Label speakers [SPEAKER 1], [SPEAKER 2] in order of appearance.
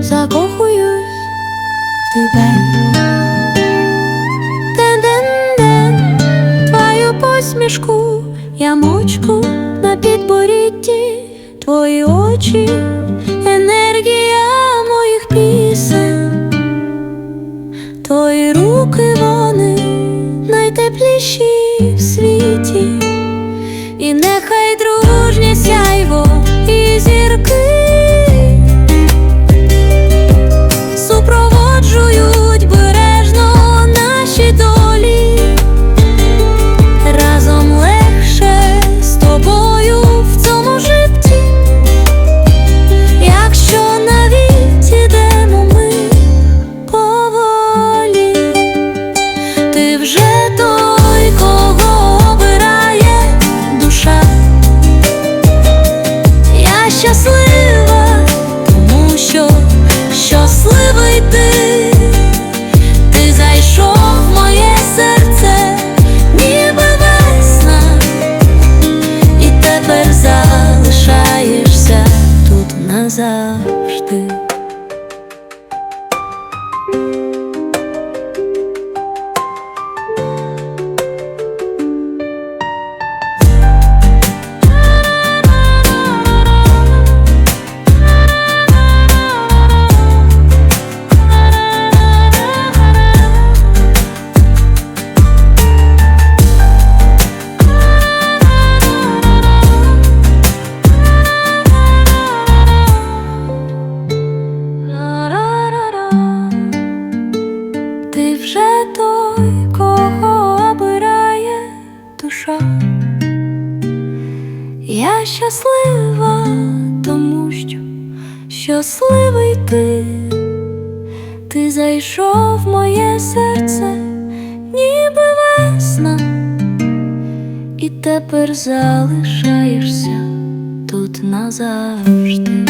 [SPEAKER 1] закохуюсь в тебе. Ден-ден-ден, твою посмішку, я мочку на підборідді, твої очі, енергія моїх пісень, твої руки, вони найтепліші в світі, і нехай дружнє щасливий ти, ти зайшов в моє серце, ніби весна, і тепер залишаєшся тут назавжди. Вже той, кого обирає душа. Я щаслива, тому що щасливий ти, ти зайшов в моє серце, ніби весна, і тепер залишаєшся тут назавжди.